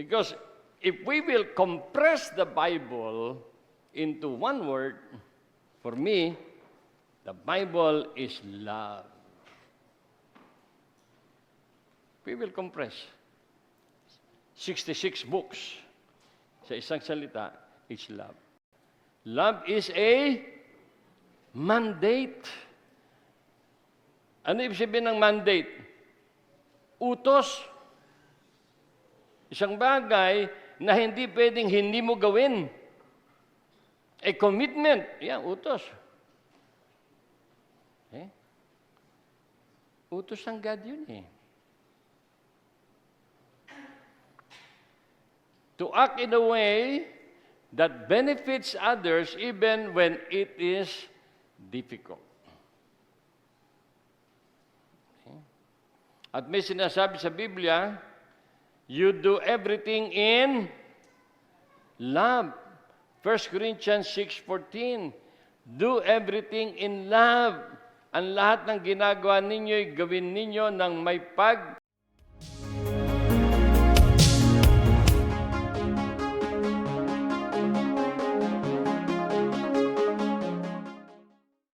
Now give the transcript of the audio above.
Because if we will compress the Bible into one word, for me, the Bible is love. We will compress. 66 books sa isang salita is love. Love is a mandate. Ano ibig sabihin ng mandate? Utos. Isang bagay na hindi pwedeng hindi mo gawin. A commitment. Yan, utos. Eh? Utos ng God yun eh. To act in a way that benefits others even when it is difficult. Okay? At may sinasabi sa Biblia, you do everything in love. 1 Corinthians 6.14, do everything in love. Ang lahat ng ginagawa ninyo, gawin ninyo ng may pag